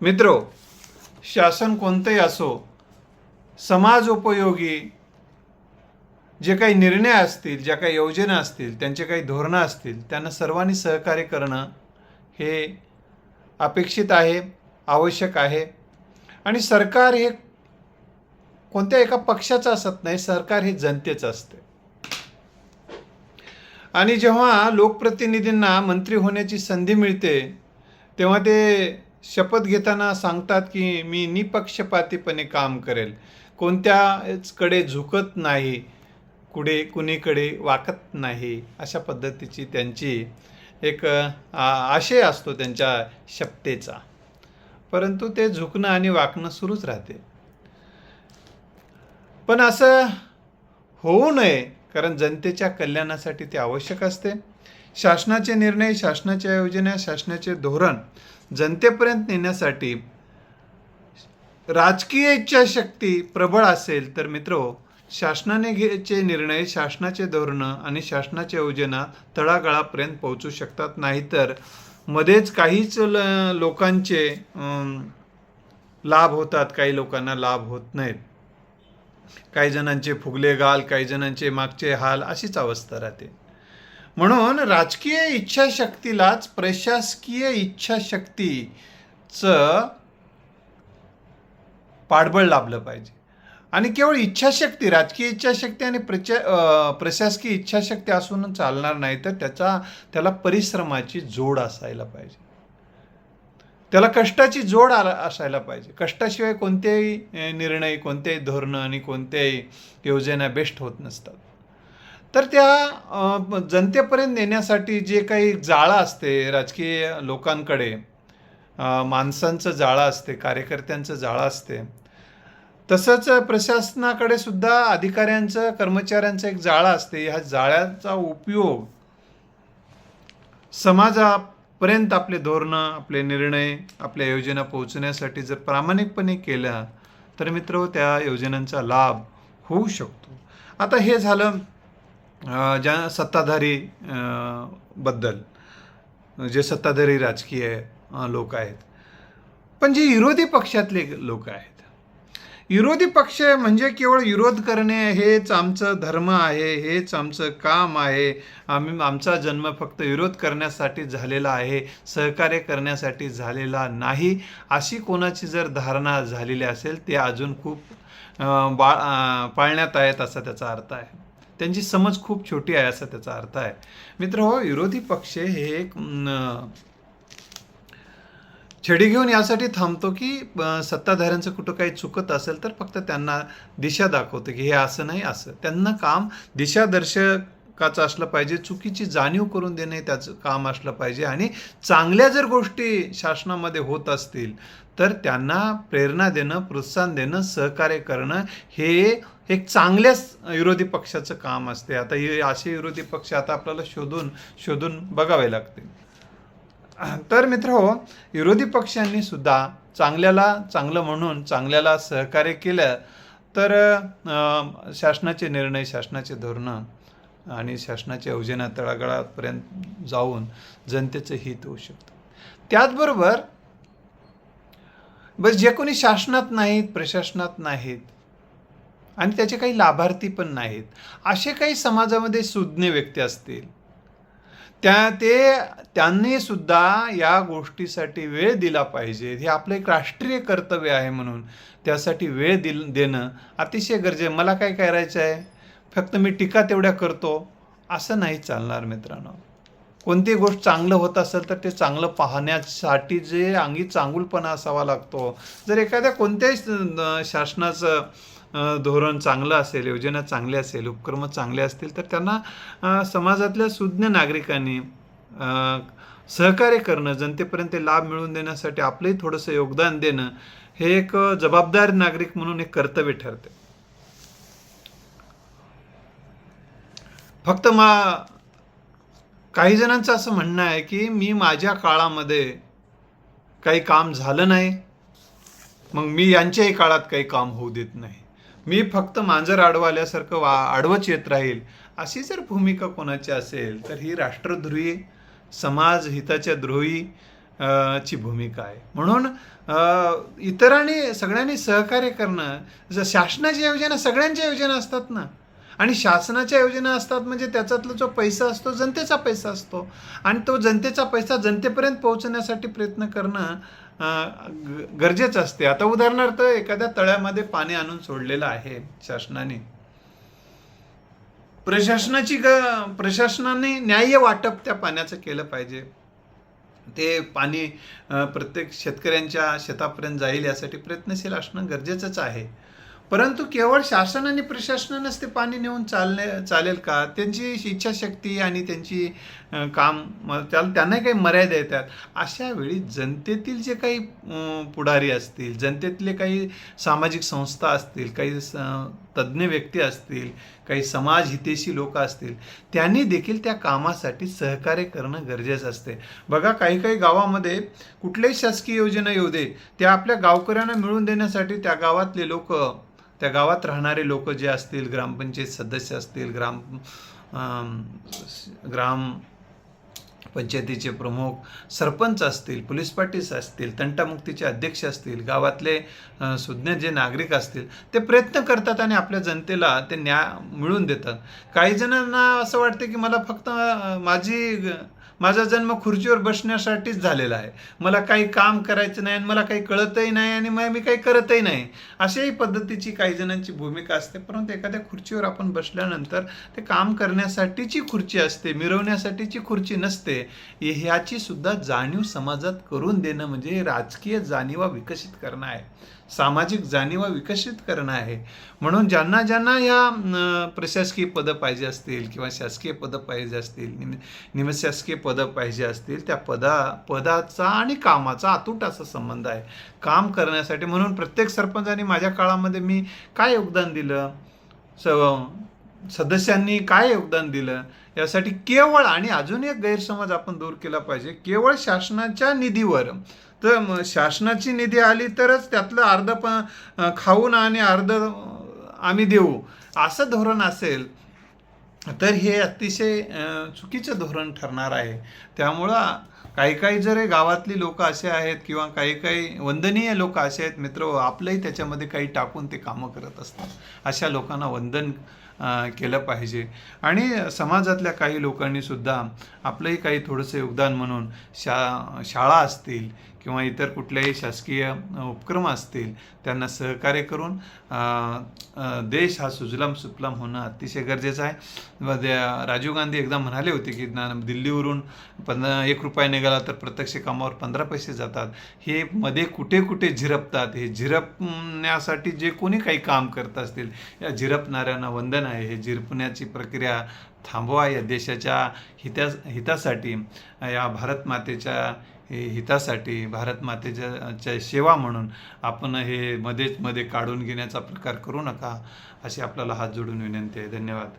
मित्रो शासन कोणतंही असो समाज उपयोगी जे काही निर्णय असतील ज्या काही योजना असतील त्यांचे काही धोरणं असतील त्यांना सर्वांनी सहकार्य करणं हे अपेक्षित आहे आवश्यक आहे. आणि सरकार हे कोणत्या एका पक्षाचं असत नाही सरकार हे जनतेचं असते. आणि जेव्हा लोकप्रतिनिधींना मंत्री होण्याची संधी मिळते तेव्हा ते शपथ घेताना सांगतात की मी निपक्षपातीपणे काम करेल. कोणत्याचकडे झुकत नाही कुठे कुणीकडे वाकत नाही अशा पद्धतीची त्यांची एक आ, आशय असतो त्यांच्या शपथेचा. परंतु ते झुकणं आणि वाकणं सुरूच राहते. पण असं होऊ नये कारण जनतेच्या कल्याणासाठी ते आवश्यक असते. शासनाचे निर्णय शासनाच्या योजना शासनाचे धोरण जनतेपर्यंत नेण्यासाठी राजकीय इच्छाशक्ती प्रबळ असेल तर मित्रो शासनाने घ्यायचे निर्णय शासनाचे धोरणं आणि शासनाच्या योजना तळागाळापर्यंत पोहोचू शकतात. नाहीतर मध्येच काहीच ल- लोकांचे लाभ होतात. काही लोकांना लाभ होत नाहीत. काही जणांचे फुगले गाल काही जणांचे मागचे हाल अशीच अवस्था राहते. म्हणून राजकीय इच्छाशक्तीलाच प्रशासकीय इच्छाशक्तीचं पाठबळ लाभलं पाहिजे. आणि केवळ इच्छाशक्ती राजकीय इच्छाशक्ती आणि प्रचा प्रशासकीय इच्छाशक्ती असून चालणार नाही तर त्याचा त्याला परिश्रमाची जोड असायला पाहिजे. त्याला कष्टाची जोड आला असायला पाहिजे. कष्टाशिवाय कोणतेही निर्णय कोणतेही धोरणं आणि कोणत्याही योजना बेस्ट होत नसतात. तर त्या जनतेपर्यंत नेण्यासाठी जे काही जाळं असते राजकीय लोकांकडे माणसांचं जाळं असते कार्यकर्त्यांचं जाळं असते तसंच प्रशासनाकडे सुद्धा अधिकाऱ्यांचं कर्मचाऱ्यांचं एक जाळं असते. ह्या जाळ्याचा उपयोग समाजापर्यंत आपले धोरणं आपले निर्णय आपल्या योजना पोहोचण्यासाठी जर प्रामाणिकपणे केल्या तर मित्र त्या योजनांचा लाभ होऊ शकतो. आता हे झालं ज्या सत्ताधारी बद्दल जे सत्ताधारी राजकीय लोक आहेत. पण जे विरोधी पक्षातले लोक आहेत. विरोधी पक्ष म्हणजे केवळ विरोध करणे हेच आमचं धर्म आहे हेच आमचं काम आहे. आम्ही आमचा जन्म फक्त विरोध करण्यासाठी झालेला आहे सहकार्य करण्यासाठी झालेला नाही. अशी कोणाची जर धारणा झालेली असेल ते अजून खूप बाळ बा पाळण्यात आहेत असा त्याचा अर्थ आहे. त्यांची समज खूप छोटी आहे असा त्याचा अर्थ आहे. मित्र हो विरोधी पक्ष हे एक छडी घेऊन यासाठी थांबतो की सत्ताधाऱ्यांचं कुठं काही चुकत असेल तर फक्त त्यांना दिशा दाखवतो की हे असं नाही असं. त्यांना काम दिशादर्शकाचं असलं पाहिजे चुकीची जाणीव करून देणे त्याचं काम असलं पाहिजे. आणि चांगल्या जर गोष्टी शासनामध्ये होत असतील तर त्यांना प्रेरणा देणं प्रोत्साहन देणं सहकार्य करणं हे एक चांगल्याच विरोधी पक्षाचं काम असते. आता हे असे विरोधी पक्ष आता आपल्याला शोधून शोधून बघावे लागते. तर मित्र हो विरोधी पक्षांनी सुद्धा चांगल्याला चांगलं म्हणून चांगल्याला सहकार्य केलं तर शासनाचे निर्णय शासनाचे धोरणं आणि शासनाच्या योजना तळागाळापर्यंत जाऊन जनतेचं हित होऊ शकतं. त्याचबरोबर बस जे कोणी शासनात नाहीत प्रशासनात नाहीत आणि त्याचे काही लाभार्थी पण नाहीत. असे काही समाजामध्ये सुज्ञ व्यक्ती असतील. त्या ते त्यांनी सुद्धा या गोष्टीसाठी वेळ दिला पाहिजे. हे आपलं एक राष्ट्रीय कर्तव्य आहे म्हणून त्यासाठी वेळ दिल देणं अतिशय गरजे मला काय करायचं आहे? फक्त मी टीका तेवढ्या करतो. असं नाही चालणार मित्रांनो. कोणती गोष्ट चांगलं होत असेल तर ते चांगलं पाहण्यासाठी जे अंगी चांगुलपणा असावा लागतो. जर एखाद्या कोणत्याही शासनाचं धोरण चांगलं असेल योजना चांगली असेल उपक्रम चांगले असतील तर त्यांना समाजातल्या सुज्ञ नागरिकांनी सहकार्य करणं जनतेपर्यंत लाभ मिळवून देण्यासाठी आपलंही थोडंसं योगदान देणं हे एक जबाबदार नागरिक म्हणून एक कर्तव्य ठरते. फक्त मा काही जणांचं असं म्हणणं आहे की मी माझ्या काळामध्ये काही काम झालं नाही मग मी यांच्याही काळात काही काम होऊ देत नाही. मी फक्त मांजर आडवाल्यासारखं वा आडवंच येत राहील. अशी जर भूमिका कोणाची असेल तर ही राष्ट्रद्रोही समाज हिताच्या द्रोही ची भूमिका आहे. म्हणून इतरांनी सगळ्यांनी सहकार्य करणं जर शासनाच्या योजना सगळ्यांच्या योजना असतात ना. आणि शासनाच्या योजना असतात म्हणजे त्याच्यातला जो पैसा असतो जनतेचा पैसा असतो. आणि तो जनतेचा पैसा जनतेपर्यंत पोहोचण्यासाठी प्रयत्न करणं गरजेचं असते. आता उदाहरणार्थ एखाद्या तळ्यामध्ये पाणी आणून सोडलेलं आहे शासनाने. प्रशासनाची ग प्रशासनाने न्याय्य वाटप त्या पाण्याचं केलं पाहिजे. ते पाणी प्रत्येक शेतकऱ्यांच्या शेतापर्यंत जाईल यासाठी प्रयत्नशील असणं गरजेचंच आहे. परंतु केवळ शासन आणि प्रशासनानंच ते पाणी नेऊन चालणे चालेल का? त्यांची इच्छाशक्ती आणि त्यांची काम त्याला त्यांनाही काही मर्यादा येतात अशा वेळी जनतेतील जे काही पुढारी असतील जनतेतले काही सामाजिक संस्था असतील काही स- तज्ज्ञ व्यक्ती असतील काही समाज हितेशी लोक असतील त्यांनी देखील त्या कामासाठी सहकार्य करणं गरजेचं असते. बघा काही काही गावामध्ये कुठल्याही शासकीय योजना येऊ दे त्या आपल्या गावकऱ्यांना मिळवून देण्यासाठी त्या गावातले लोक त्या गावात राहणारे लोक जे असतील ग्रामपंचायत सदस्य असतील ग्राम ग्राम पंचायतीचे प्रमुख सरपंच असतील पोलीस पाटीस असतील तंटामुक्तीचे अध्यक्ष असतील गावातले सुज्ञ जे नागरिक असतील ते प्रयत्न करतात आणि आपल्या जनतेला ते न्याय मिळवून देतात. काही जणांना असं वाटतं की मला फक्त माझी माझा जन्म खुर्चीवर बसण्यासाठीच झालेला आहे. मला काही काम करायचं नाही आणि मला काही कळतही नाही आणि मग मी काही करतही नाही. अशाही पद्धतीची काही जणांची भूमिका असते. परंतु एखाद्या खुर्चीवर आपण बसल्यानंतर ते काम करण्यासाठीची खुर्ची असते मिरवण्यासाठीची खुर्ची नसते. ह्याची सुद्धा जाणीव समाजात करून देणं म्हणजे राजकीय जाणीवा विकसित करणं आहे. सामाजिक जाणीवा विकसित करणं आहे. म्हणून ज्यांना ज्यांना या प्रशासकीय पदं पाहिजे असतील किंवा शासकीय पदं पाहिजे असतील निम निमशासकीय पदं पाहिजे असतील त्या पदा पदाचा आणि कामाचा अतूट असा संबंध आहे. काम करण्यासाठी म्हणून प्रत्येक सरपंचाने माझ्या काळामध्ये मी काय योगदान दिलं? स सदस्यांनी काय योगदान दिलं? यासाठी केवळ आणि अजून एक गैरसमज आपण दूर केला पाहिजे. केवळ शासनाच्या निधीवर तर शासनाची निधी आली तरच त्यातलं अर्ध प खाऊन आणि अर्ध आम्ही देऊ. असं धोरण असेल तर हे अतिशय चुकीचं धोरण ठरणार आहे. त्यामुळं काही काही जर गावातली लोक असे आहेत किंवा काही काही वंदनीय लोक असे आहेत मित्र आपलंही त्याच्यामध्ये काही टाकून ते कामं करत असतात. अशा लोकांना वंदन केलं पाहिजे. आणि समाजातल्या काही लोकांनी सुद्धा आपलंही काही थोडंसं योगदान म्हणून शा शाळा असतील किंवा इतर कुठल्याही शासकीय उपक्रम असतील त्यांना सहकार्य करून देश हा सुजलाम सुफलाम होणं अतिशय गरजेचं आहे. राजीव गांधी एकदा म्हणाले होते की ना दिल्लीवरून पंधरा एक रुपया निघाला तर प्रत्यक्ष कामावर पंधरा पैसे जातात. हे मध्ये कुठे कुठे झिरपतात? हे झिरपण्यासाठी जे कोणी काही काम करत असतील या झिरपणाऱ्यांना वंदन आहे. हे झिरपण्याची प्रक्रिया थांबवा या देशाच्या हिता हितासाठी या भारत मातेच्या हे हितासाठी भारत मातेच्या च्या सेवा म्हणून आपण हे मध्येच मध्ये काढून घेण्याचा प्रकार करू नका अशी आपल्याला हात जोडून विनंती आहे. धन्यवाद.